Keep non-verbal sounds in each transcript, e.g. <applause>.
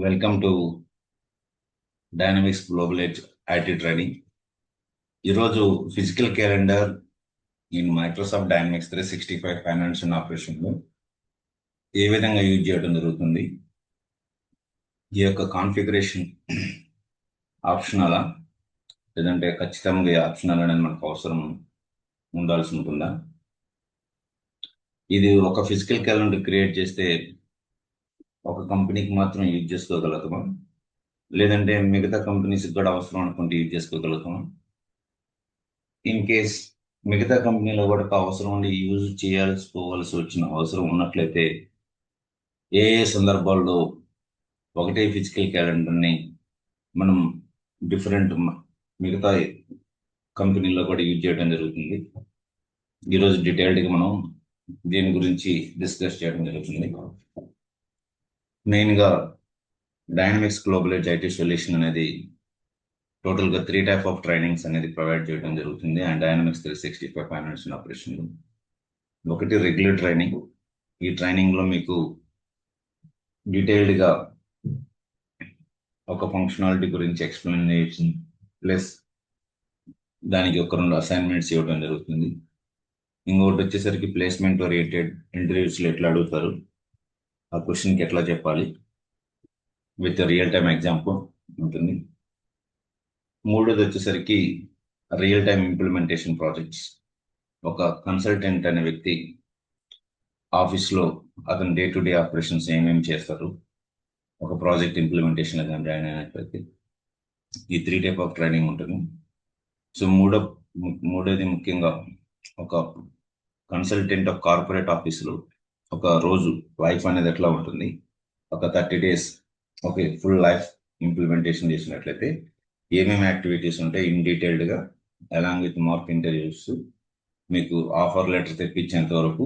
Welcome to dynamics global edge IT training ఈరోజు physical calendar in Microsoft dynamics three sixty five finance and ఆపరేషన్లో ఏ విధంగా use చేయడం జరుగుతుంది? ఈ యొక్క కాన్ఫిగరేషన్ ఆప్షనలా లేదంటే ఖచ్చితంగా ఈ ఆప్షనల్ అనేది మనకు అవసరం ఉండాల్సి ఉంటుందా? ఇది ఒక ఫిజికల్ క్యాలెండర్ క్రియేట్ చేస్తే ఒక కంపెనీకి మాత్రం యూజ్ చేసుకోగలుగుతామా? లేదంటే మిగతా కంపెనీస్కి కూడా అవసరం అనుకుంటే యూజ్ చేసుకోగలుగుతామా? ఇన్ కేస్ మిగతా కంపెనీలో కూడా అవసరం ఉండి యూజ్ చేయాల్సుకోవాల్సి వచ్చిన అవసరం ఉన్నట్లయితే ఏ ఏ సందర్భాల్లో ఒకటే ఫిజికల్ క్యాలెండర్ని మనం డిఫరెంట్ మిగతా కంపెనీలో కూడా యూజ్ చేయడం జరుగుతుంది. ఈరోజు డీటెయిల్డ్గా మనం దీని గురించి డిస్కస్ చేయడం జరుగుతుంది. మెయిన్గా dynamics global edge IT solution అనేది టోటల్గా త్రీ టైప్ ఆఫ్ ట్రైనింగ్స్ అనేది ప్రొవైడ్ చేయడం జరుగుతుంది. And dynamics three sixty five financial operation ఒకటి రెగ్యులర్ ట్రైనింగ్ ఈ ట్రైనింగ్లో మీకు డీటెయిల్డ్గా ఒక ఫంక్షనాలిటీ గురించి ఎక్స్ప్లెనేషన్ ప్లస్ దానికి ఒక రెండు అసైన్మెంట్స్ ఇవ్వడం జరుగుతుంది. ఇంకొకటి వచ్చేసరికి ప్లేస్మెంట్ ఓరియంటెడ్ ఇంటర్వ్యూస్లో ఎట్లా అడుగుతారు? ఆ క్వశ్చన్కి ఎట్లా చెప్పాలి? విత్ రియల్ టైమ్ ఎగ్జాంపుల్ ఉంటుంది. మూడోది వచ్చేసరికి రియల్ టైమ్ ఇంప్లిమెంటేషన్ ప్రాజెక్ట్స్. ఒక కన్సల్టెంట్ అనే వ్యక్తి ఆఫీస్లో అతను డే టు డే ఆపరేషన్స్ ఏమేమి చేస్తారు? ఒక ప్రాజెక్ట్ ఇంప్లిమెంటేషన్ కానీ జాయిన్ అయినట్లయితే ఈ త్రీ టైప్ ఆఫ్ ట్రైనింగ్ ఉంటుంది. సో మూడో మూడోది ముఖ్యంగా ఒక కన్సల్టెంట్ ఆఫ్ కార్పొరేట్ ఆఫీసులో ఒక రోజు లైఫ్ అనేది ఎట్లా ఉంటుంది? ఒక thirty days okay full life implementation చేసినట్లయితే ఏమేమి యాక్టివిటీస్ ఉంటాయి ఇన్ డీటెయిల్డ్గా అలాంగ్ విత్ మార్క్ ఇంటర్వ్యూస్ మీకు ఆఫర్ లెటర్ తెప్పించేంత వరకు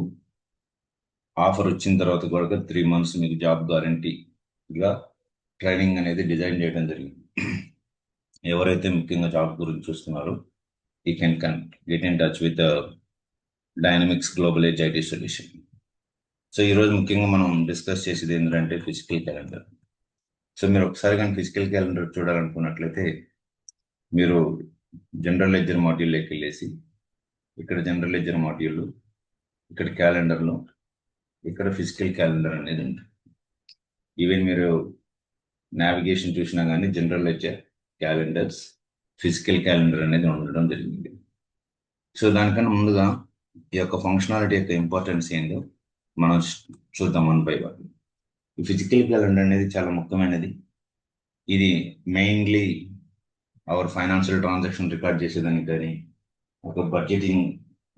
ఆఫర్ వచ్చిన తర్వాత కూడా త్రీ మంత్స్ మీకు జాబ్ గ్యారంటీగా ట్రైనింగ్ అనేది డిజైన్ చేయడం జరిగింది. ఎవరైతే ముఖ్యంగా జాబ్ గురించి చూస్తున్నారో ఈ can can get in touch with dynamics global edge IT solution so ఈరోజు ముఖ్యంగా మనం డిస్కస్ చేసేది ఏంటంటే ఫిజికల్ క్యాలెండర్. సో మీరు ఒకసారి కానీ ఫిజికల్ క్యాలెండర్ చూడాలనుకున్నట్లయితే మీరు జనరల్ లెజర్ మాడ్యూల్లోకి వెళ్ళేసి ఇక్కడ జనరల్ లెజర్ మాడ్యూల్ ఇక్కడ క్యాలెండర్లో ఇక్కడ ఫిజికల్ క్యాలెండర్ అనేది ఉంటుంది. ఈవెన్ మీరు నావిగేషన్ చూసినా కానీ general ledger calendars physical calendar అనేది ఉండడం జరిగింది. సో దానికన్నా ముందుగా ఈ యొక్క ఫంక్షనాలిటీ యొక్క ఇంపార్టెన్స్ ఏందో మనం చూద్దాం వన్ బై వన్. ఈ ఫిజికల్ క్యాలెండర్ అనేది చాలా ముఖ్యమైనది. ఇది mainly our financial transaction record చేసేదానికి కానీ ఒక బడ్జెటింగ్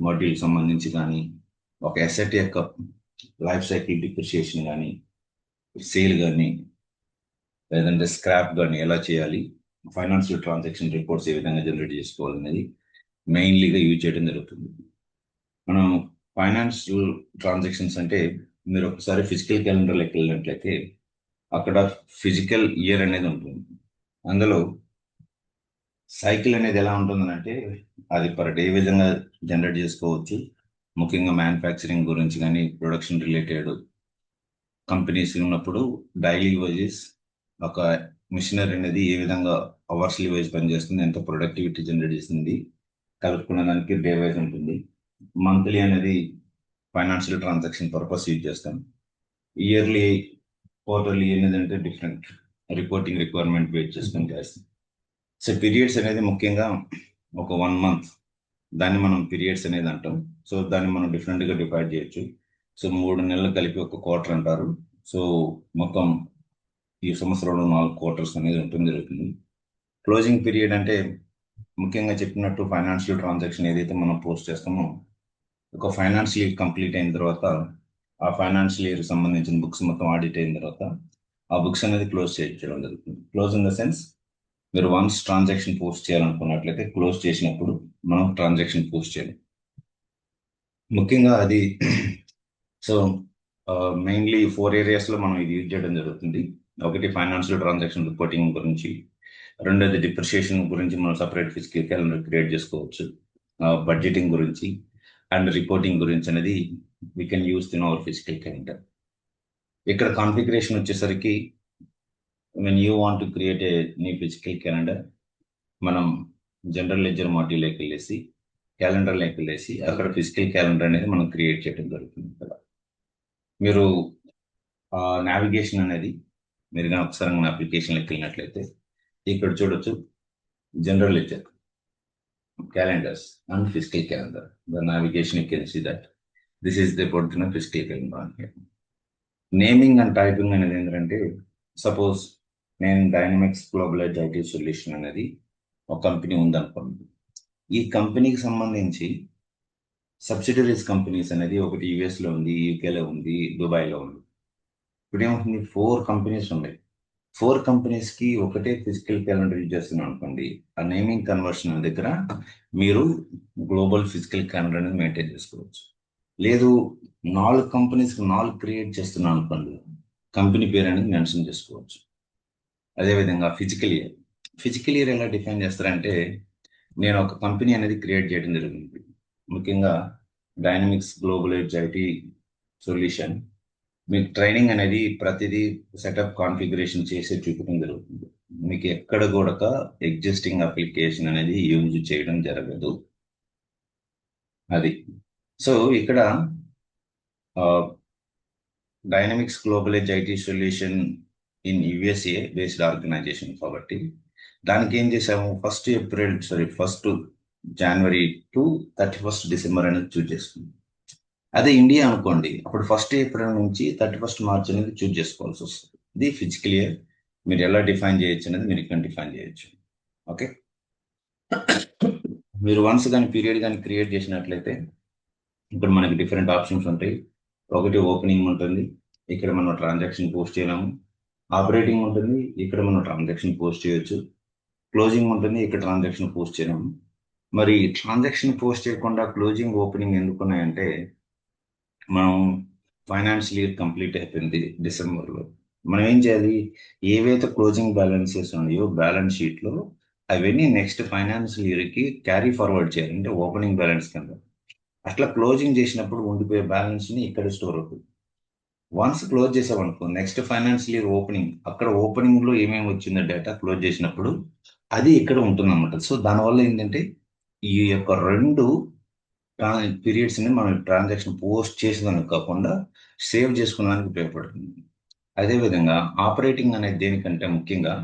మాడ్యూల్ సంబంధించి కానీ ఒక ఎసెట్ యొక్క లైఫ్ సైకిల్ డిప్రిషియేషన్ కానీ సేల్ కానీ లేదంటే స్క్రాప్ కానీ ఎలా చేయాలి ఫైనాన్షియల్ ట్రాన్సాక్షన్ రిపోర్ట్స్ ఏ విధంగా జనరేట్ చేసుకోవాలనేది మెయిన్లీగా యూజ్ చేయడం జరుగుతుంది. మనం ఫైనాన్షియల్ ట్రాన్సాక్షన్స్ అంటే మీరు ఒకసారి ఫిజికల్ క్యాలెండర్లోకి వెళ్ళినట్లయితే అక్కడ ఫిజికల్ ఇయర్ అనేది ఉంటుంది. అందులో సైకిల్ అనేది ఎలా ఉంటుందంటే అది పర్ డే విధంగా జనరేట్ చేసుకోవచ్చు. ముఖ్యంగా మ్యానుఫ్యాక్చరింగ్ గురించి కానీ ప్రొడక్షన్ రిలేటెడ్ కంపెనీస్ ఉన్నప్పుడు డైలీ వైజెస్ ఒక మిషనరీ అనేది ఏ విధంగా అవర్స్లీ వైజ్ పనిచేస్తుంది ఎంత ప్రొడక్టివిటీ జనరేట్ చేస్తుంది కలుపుకున్న దానికి డే వైజ్ ఉంటుంది. మంత్లీ అనేది ఫైనాన్షియల్ ట్రాన్సాక్షన్ పర్పస్ యూజ్ చేస్తాం. ఇయర్లీ క్వార్టర్లీ అనేది అంటే డిఫరెంట్ రిపోర్టింగ్ రిక్వైర్మెంట్ వెయిట్ చేసుకొని చేస్తాం సో పీరియడ్స్ అనేది ముఖ్యంగా ఒక వన్ మంత్ దాన్ని మనం పీరియడ్స్ అనేది అంటాం. సో దాన్ని మనం డిఫరెంట్గా డివైడ్ చేయొచ్చు. సో మూడు నెలలు కలిపి ఒక క్వార్టర్ అంటారు. సో మొత్తం ఈ సంవత్సరంలో నాలుగు క్వార్టర్స్ అనేది ఉంటుంది జరుగుతుంది. క్లోజింగ్ పీరియడ్ అంటే ముఖ్యంగా చెప్పినట్టు ఫైనాన్షియల్ ట్రాన్సాక్షన్ ఏదైతే మనం పోస్ట్ చేస్తామో ఒక ఫైనాన్షియల్ ఇయర్ కంప్లీట్ అయిన తర్వాత ఆ ఫైనాన్షియల్ ఇయర్ సంబంధించిన బుక్స్ మొత్తం ఆడిట్ అయిన తర్వాత ఆ బుక్స్ అనేది క్లోజ్ చేయడం జరుగుతుంది. క్లోజ్ ఇన్ ద సెన్స్ మీరు వన్స్ ట్రాన్సాక్షన్ పోస్ట్ చేయాలనుకున్నట్లయితే క్లోజ్ చేసినప్పుడు మనం ట్రాన్సాక్షన్ పోస్ట్ చేయాలి. ముఖ్యంగా అది సో మెయిన్లీ ఫోర్ ఏరియాస్లో మనం ఇది యూజ్ చేయడం జరుగుతుంది. ఒకటి ఫైనాన్షియల్ ట్రాన్సాక్షన్ రిపోర్టింగ్ గురించి రెండోది డిప్రిషియేషన్ గురించి మనం సపరేట్ ఫిజికల్ క్యాలెండర్ క్రియేట్ చేసుకోవచ్చు. బడ్జెటింగ్ గురించి అండ్ రిపోర్టింగ్ గురించి అనేది we can use in our physical calendar ఇక్కడ కాన్ఫిగరేషన్ వచ్చేసరికి when you want to create a new physical calendar మనం జనరల్ లెజర్ మాడ్యూల్లోకి వెళ్ళేసి క్యాలెండర్లోకి వెళ్ళేసి అక్కడ ఫిజికల్ క్యాలెండర్ అనేది మనం క్రియేట్ చేయడం జరుగుతుంది ఇక్కడ. మీరు నావిగేషన్ అనేది మీరు కానీ ఒకసారి మన అప్లికేషన్లోకి వెళ్ళినట్లయితే ఇక్కడ చూడొచ్చు general ledger calendars and fiscal calendar. The navigation you can see that this is the పొద్దున fiscal calendar here. Naming and typing అనేది ఏంటంటే సపోజ్ నేను డైనమిక్స్ గ్లోబలైజ్ ఐటీ సొల్యూషన్ అనేది ఒక కంపెనీ ఉందనుకోండి ఈ కంపెనీకి సంబంధించి సబ్సిడరీస్ కంపెనీస్ అనేది ఒకటి యుఎస్లో ఉంది యూకేలో ఉంది దుబాయ్లో ఉంది ఇప్పుడు ఏమవుతుంది ఫోర్ కంపెనీస్ ఉన్నాయి ఫోర్ కంపెనీస్కి ఒకటే ఫిజికల్ క్యాలెండర్ యూజ్ చేస్తున్నాం అనుకోండి ఆ నేమింగ్ కన్వర్షన్ దగ్గర మీరు గ్లోబల్ ఫిజికల్ క్యాలెండర్ అనేది మెయింటైన్ చేసుకోవచ్చు. లేదు నాలుగు కంపెనీస్ నాలుగు క్రియేట్ చేస్తున్నాం అనుకోండి కంపెనీ పేరు అనేది మెన్షన్ చేసుకోవచ్చు. అదేవిధంగా ఫిజికల్ ఇయర్. ఫిజికల్ ఇయర్ ఎలా డిఫైన్ చేస్తారంటే నేను ఒక కంపెనీ అనేది క్రియేట్ చేయడం జరిగింది. ముఖ్యంగా dynamics global edge IT solution మీకు ట్రైనింగ్ అనేది ప్రతిదీ సెటప్ కాన్ఫిగరేషన్ చేసి చూపడం జరుగుతుంది. మీకు ఎక్కడ కూడా ఎగ్జిస్టింగ్ అప్లికేషన్ అనేది యూజ్ చేయడం జరగదు. అది. సో ఇక్కడ dynamics global edge IT solution in USA based organisation కాబట్టి దానికి ఏం చేసాము first April sorry first January to thirty first December అనేది చూజ్ చేసుకుంది అదే ఇండియా అనుకోండి. అప్పుడు ఫస్ట్ ఏప్రిల్ నుంచి థర్టీ ఫస్ట్ మార్చ్ అనేది చూజ్ చేసుకోవాల్సి వస్తుంది. ఇది ఫిజికల్ ఇయర్ మీరు ఎలా డిఫైన్ చేయొచ్చు అనేది మీరు ఇక్కడ డిఫైన్ చేయొచ్చు. ఓకే మీరు వన్స్ కానీ పీరియడ్ కానీ క్రియేట్ చేసినట్లయితే ఇక్కడ మనకి డిఫరెంట్ ఆప్షన్స్ ఉంటాయి. ఒకటి ఓపెనింగ్ ఉంటుంది ఇక్కడ మనం ట్రాన్సాక్షన్ పోస్ట్ చేయలేము. ఆపరేటింగ్ ఉంటుంది ఇక్కడ మనం ట్రాన్సాక్షన్ పోస్ట్ చేయొచ్చు. క్లోజింగ్ ఉంటుంది ఇక్కడ ట్రాన్సాక్షన్ పోస్ట్ చేయలేము. మరి ట్రాన్సాక్షన్ పోస్ట్ చేయకుండా క్లోజింగ్ ఓపెనింగ్ ఎందుకున్నాయంటే మనం ఫైనాన్షియల్ ఇయర్ కంప్లీట్ అయిపోయింది డిసెంబర్లో. మనం ఏం చేయాలి? ఏవైతే క్లోజింగ్ బ్యాలెన్సెస్ ఉన్నాయో బ్యాలెన్స్ షీట్లో అవన్నీ నెక్స్ట్ ఫైనాన్షియల్ ఇయర్కి క్యారీ ఫార్వర్డ్ చేయాలి. అంటే ఓపెనింగ్ బ్యాలెన్స్ కింద. అట్లా క్లోజింగ్ చేసినప్పుడు ఉండిపోయే బ్యాలెన్స్ని ఇక్కడ స్టోర్ అవుతుంది. వన్స్ క్లోజ్ చేసామనుకో నెక్స్ట్ ఫైనాన్షియల్ ఇయర్ ఓపెనింగ్ అక్కడ ఓపెనింగ్లో ఏమేమి వచ్చిందో డేటా క్లోజ్ చేసినప్పుడు అది ఇక్కడ ఉంటుంది అనమాట సో దానివల్ల ఏంటంటే ఈ యొక్క రెండు పీరియడ్స్ని మనం ట్రాన్సాక్షన్ పోస్ట్ చేసేదానికి కాకుండా సేవ్ చేసుకునేదానికి ఉపయోగపడుతుంది. అదేవిధంగా ఆపరేటింగ్ అనేది దేనికంటే ముఖ్యంగా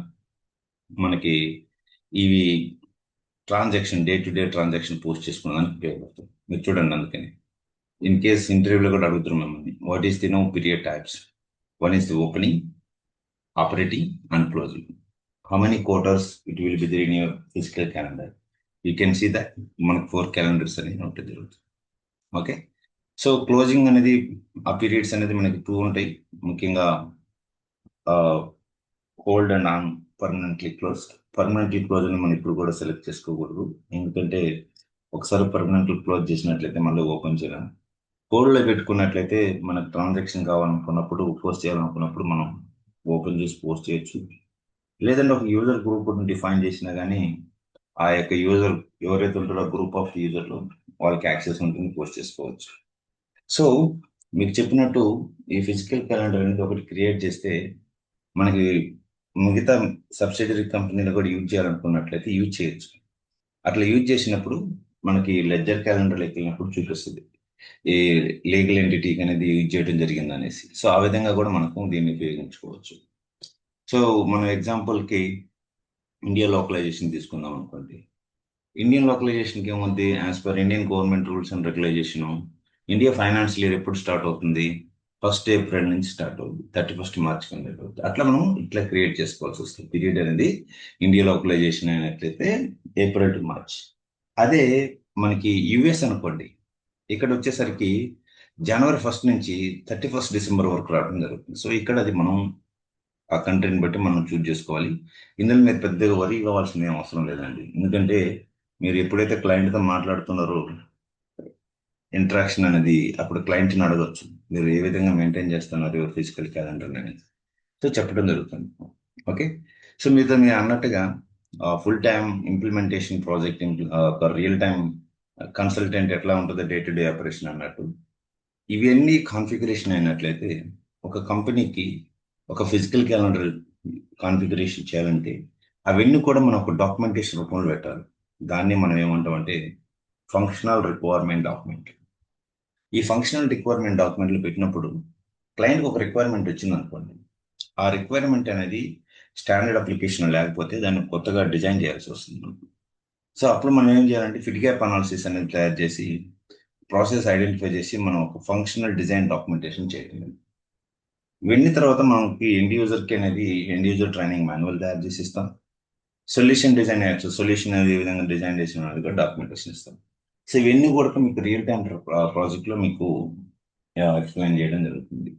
మనకి ఇవి transaction day to day transaction post చేసుకునేదానికి ఉపయోగపడుతుంది. మీరు చూడండి అందుకని. ఇన్ కేస్ ఇంటర్వ్యూలో కూడా అడుగుతారు మిమ్మల్ని what is the no period types? One is the opening operating and closing. How many quarters it will be in your physical calendar? You can see that మనకు four calendars అనేది ఉంటుంది జరుగుతుంది. Okay so closing అనేది ఆ periods అనేది మనకి two ఉంటాయి. ముఖ్యంగా hold and on permanently close permanently close అని మనం ఇప్పుడు కూడా సెలెక్ట్ చేసుకోకూడదు. ఎందుకంటే ఒకసారి పర్మనెంట్లీ క్లోజ్ చేసినట్లయితే మళ్ళీ ఓపెన్ చేయాలి హోల్డ్లో పెట్టుకున్నట్లయితే మనకు ట్రాన్సాక్షన్ కావాలనుకున్నప్పుడు పోస్ట్ చేయాలనుకున్నప్పుడు మనం ఓపెన్ చేసి పోస్ట్ చేయొచ్చు. లేదంటే ఒక యూజర్ గ్రూప్ డిఫైన్ చేసినా కానీ ఆ యొక్క యూజర్ ఎవరైతే ఉంటారో గ్రూప్ ఆఫ్ యూజర్లు వాళ్ళకి యాక్సెస్ ఉంటుంది పోస్ట్ చేసుకోవచ్చు. సో మీకు చెప్పినట్టు ఈ ఫిజికల్ క్యాలెండర్ అనేది ఒకటి క్రియేట్ చేస్తే మనకి మిగతా సబ్సిడరీ కంపెనీలు కూడా యూజ్ చేయాలనుకున్నట్లయితే యూజ్ చేయొచ్చు. అట్లా యూజ్ చేసినప్పుడు మనకి లెడ్జర్ క్యాలెండర్లోకి వెళ్ళినప్పుడు చూపిస్తుంది. ఈ లీగల్ ఎంటిటీకి అనేది యూజ్ చేయడం జరిగింది అనేసి సో ఆ విధంగా కూడా మనకు దీన్ని ఉపయోగించుకోవచ్చు. సో మనం ఎగ్జాంపుల్కి ఇండియా లోకలైజేషన్ తీసుకుందాం అనుకోండి. ఇండియన్ లోకలైజేషన్కి ఏముంది? As per Indian government rules and regularisation India financial year ఎప్పుడు స్టార్ట్ అవుతుంది? ఫస్ట్ ఏప్రిల్ నుంచి స్టార్ట్ అవుతుంది. థర్టీ ఫస్ట్ మార్చ్ కింద అవుతుంది అట్లా మనం ఇట్లా క్రియేట్ చేసుకోవాల్సి వస్తుంది. పీరియడ్ అనేది ఇండియా లోకలైజేషన్ అయినట్లయితే ఏప్రిల్ టు మార్చ్ అదే మనకి యుఎస్ అనుకోండి. ఇక్కడ వచ్చేసరికి జనవరి ఫస్ట్ నుంచి థర్టీ ఫస్ట్ డిసెంబర్ వరకు రావడం జరుగుతుంది. సో ఇక్కడ అది మనం ఆ కంట్రీని బట్టి మనం చూజ్ చేసుకోవాలి. ఇందులో మీరు పెద్దగా వరి కావాల్సిన ఏం అవసరం లేదండి. ఎందుకంటే మీరు ఎప్పుడైతే క్లయింట్తో మాట్లాడుతున్నారో ఇంటరాక్షన్ అనేది అప్పుడు క్లయింట్ని అడగచ్చు. మీరు ఏ విధంగా మెయింటైన్ చేస్తున్నారు ఫిజికల్ క్యాలెండర్ అనేది సో చెప్పడం జరుగుతుంది. ఓకే? సో మీతో మీరు అన్నట్టుగా ఫుల్ టైం ఇంప్లిమెంటేషన్ ప్రాజెక్ట్ ఒక రియల్ టైం కన్సల్టెంట్ ఎట్లా ఉంటుందో డే టు డే ఆపరేషన్ అన్నట్టు. ఇవన్నీ కాన్ఫిగరేషన్ అయినట్లయితే ఒక కంపెనీకి ఒక ఫిజికల్ క్యాలెండర్ కాన్ఫిగరేషన్ చేయాలంటే అవన్నీ కూడా మనం ఒక డాక్యుమెంటేషన్ రూపంలో పెట్టాలి. దాన్ని మనం ఏమంటాం అంటే ఫంక్షనల్ రిక్వైర్మెంట్ డాక్యుమెంట్ ఈ ఫంక్షనల్ రిక్వైర్మెంట్ డాక్యుమెంట్లు పెట్టినప్పుడు క్లయింట్కి ఒక రిక్వైర్మెంట్ వచ్చింది అనుకోండి ఆ రిక్వైర్మెంట్ అనేది స్టాండర్డ్ అప్లికేషన్ లేకపోతే దాన్ని కొత్తగా డిజైన్ చేయాల్సి వస్తుంది సో అప్పుడు మనం ఏం చేయాలంటే ఫిట్ గ్యాప్ అనాలిసిస్ అనేది తయారు చేసి ప్రాసెస్ ఐడెంటిఫై చేసి మనం ఒక ఫంక్షనల్ డిజైన్ డాక్యుమెంటేషన్ చేయగలం ఇవన్నీ తర్వాత మనకి ఎండ్ యూజర్కి అనేది ఎండ్ యూజర్ ట్రైనింగ్ మాన్యువల్ తయారు చేసి ఇస్తాం. సొల్యూషన్ డిజైన్ చేయొచ్చు. సొల్యూషన్ అనేది ఏ విధంగా డిజైన్ చేసిన కూడా డాక్యుమెంటేషన్ ఇస్తాం. సో ఇవన్నీ కూడా మీకు రియల్ టైం ప్రాజెక్ట్లో మీకు ఎక్స్ప్లెయిన్ చేయడం జరుగుతుంది.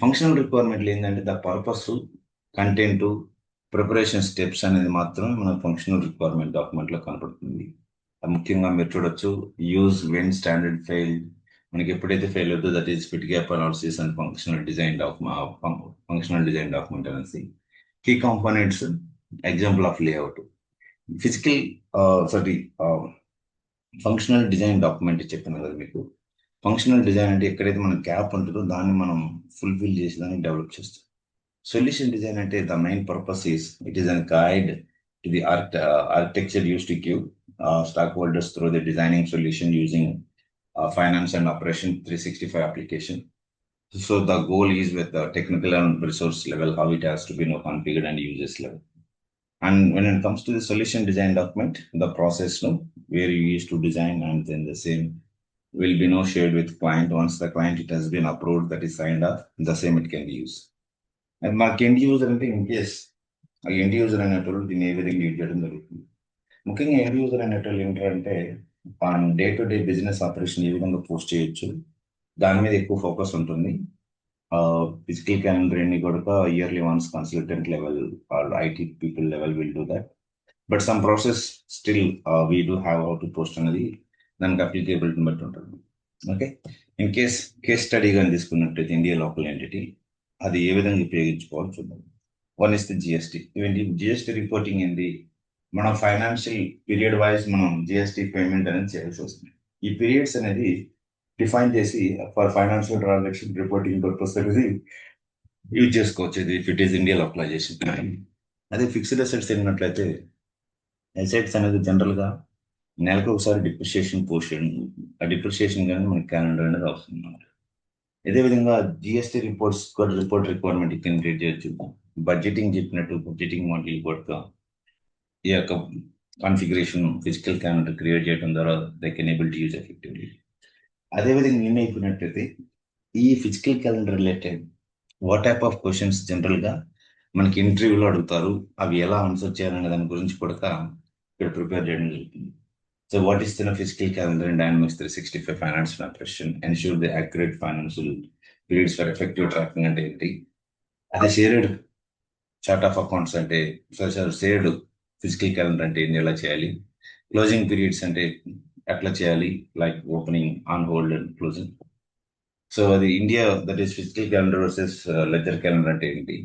ఫంక్షనల్ రిక్వైర్మెంట్లు ఏంటంటే the purpose content preparation steps అనేది మాత్రం మన ఫంక్షనల్ రిక్వైర్మెంట్ డాక్యుమెంట్లో కనపడుతుంది. ముఖ్యంగా మీరు చూడొచ్చు యూజ్ వెన్ స్టాండర్డ్ ఫెయిల్ మనకి ఎప్పుడైతే ఫెయిల్ అవుతుందో that is fit gap analysis and functional design document functional design document అనేసి key components example of layout physical sorry functional design document చెప్పాను కదా మీకు. ఫంక్షనల్ డిజైన్ అంటే ఎక్కడైతే మన గ్యాప్ ఉంటుందో దాన్ని మనం ఫుల్ఫిల్ చేసి దాన్ని డెవలప్ చేస్తాం. సొల్యూషన్ డిజైన్ అంటే the main purpose is it is an guide to the art architecture use to give stockholders through the designing solution using finance and operation 365 application. So the goal is with the technical and resource level, how it has to be you know, configured and uses level. And when it comes to the solution design document, the process no, where you used to design and then the same will be no shared with client. Once the client it has been approved, that is signed up, the same it can be used. And mark end user అంటే in case ఆ end user అనేటోళ్ళు దీన్ని ఏ విధంగా use చేయడం జరుగుతుంది ముఖ్యంగా end user అనేటోళ్ళు ఏంటంటే day to day business operation ఏ విధంగా పోస్ట్ చేయొచ్చు దాని మీద ఎక్కువ ఫోకస్ ఉంటుంది. ఫిజికల్ క్యాలెండర్ అన్ని కూడా yearly once consultant level IT people level will do that but some process still we do have how to post అనేది దానికి అప్లికేబిలిటీని బట్టి ఉంటుంది. Okay in case case study కానీ తీసుకున్నట్టయితే ఇండియా లోకల్ ఎంటిటీ అది ఏ విధంగా ఉపయోగించుకోవాలో చూద్దాం. వన్ ఇస్ ది జిఎస్టీ ఇవన్నీ జిఎస్టీ రిపోర్టింగ్ ఏంది? మనం ఫైనాన్షియల్ పీరియడ్ వైజ్ మనం జిఎస్టీ పేమెంట్ అనేది చేయాల్సి వస్తుంది. ఈ పీరియడ్స్ అనేది డిఫైన్ చేసి for financial transaction reporting purpose అనేది యూజ్ చేసుకోవచ్చు. ఇది ఇఫ్ ఇట్ ఈస్ ఇండియాలో అప్లై చేసి. అదే ఫిక్స్డ్ అసెట్స్ ఏంటట్లయితే అసెట్స్ అనేది జనరల్గా నెలకు ఒకసారి డిప్రిషియేషన్ పోస్ట్ చేయడం ఆ డిప్రిషియేషన్ కానీ మనకి క్యాలెండర్ అనేది అవసరం అన్నమాట. ఇదే విధంగా జిఎస్టీ రిపోర్ట్స్ కూడా రిపోర్ట్ రిక్వైర్మెంట్ ఇక్కడ క్రియేట్ చేయొచ్చు. బడ్జెటింగ్ చెప్పినట్టు బడ్జెటింగ్ మోడల్ కూడా ఈ యొక్క కాన్ఫిగరేషన్ ఫిజికల్ క్యాలెండర్ క్రియేట్ చేయడం ద్వారా they can able to use effectively అదేవిధంగా నేను అయిపోయినట్టయితే ఈ physical calendar related what type of questions జనరల్గా మనకి ఇంటర్వ్యూలో అడుగుతారు. అవి ఎలా ఆన్సర్ చేయాలనే దాని గురించి కూడా ఇక్కడ ప్రిపేర్ చేయడం జరుగుతుంది. So what is the physical calendar and dynamics three sixty five finance operation ensure the accurate financial periods for effective tracking అంటే ఏంటి అదే షేర్డ్ చార్ట్ ఆఫ్ అకౌంట్స్ అంటే షేర్డ్ ఫిజికల్ క్యాలెండర్ అంటే ఏంటి ఎలా చేయాలి? క్లోజింగ్ పీరియడ్స్ అంటే ఎట్లా చేయాలి? Like opening on hold and closing so అది India that is physical calendar versus ledger calendar అంటే ఏంటి?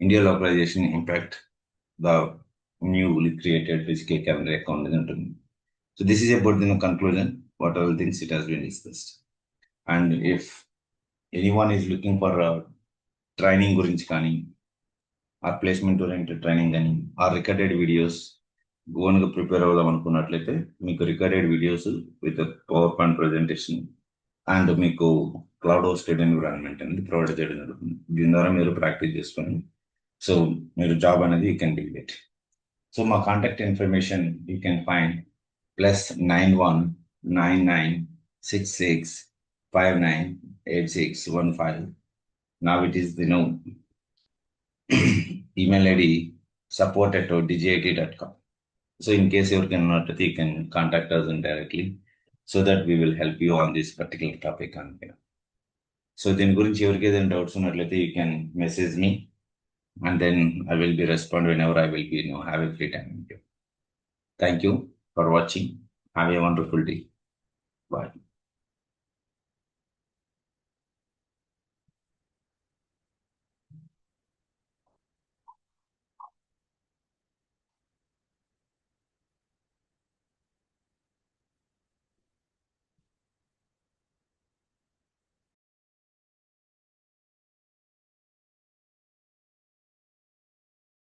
India localization impact the newly created physical calendar account అని ఉంటుంది. So this is about the conclusion what all things it has been discussed and if anyone is looking for training గురించి కానీ ఆ placement oriented training కానీ ఆ recorded videos ఓన్గా prepare అవుదాం అనుకున్నట్లయితే మీకు recorded videos with PowerPoint presentation and మీకు క్లౌడ్ హోస్టెడ్ ఎన్విరాన్మెంట్ అనేది ప్రొవైడ్ చేయడం జరుగుతుంది. దీని ద్వారా మీరు ప్రాక్టీస్ చేసుకొని సో మీరు జాబ్ అనేది యూ కెన్ డిగ్రేట్ సో మా contact information you can find plus nine one nine nine six six five nine eight six one five నా it is the no <clears throat> email id support at digit.com. So in case you're cannot, you can contact us indirectly so that we will help you on this particular topic on here. So then gurinchi evarikedan doubts unnatlaithe you can message me and then I will be respond whenever I will be you know have a free time with you. Thank you for watching. Have a wonderful day. Bye.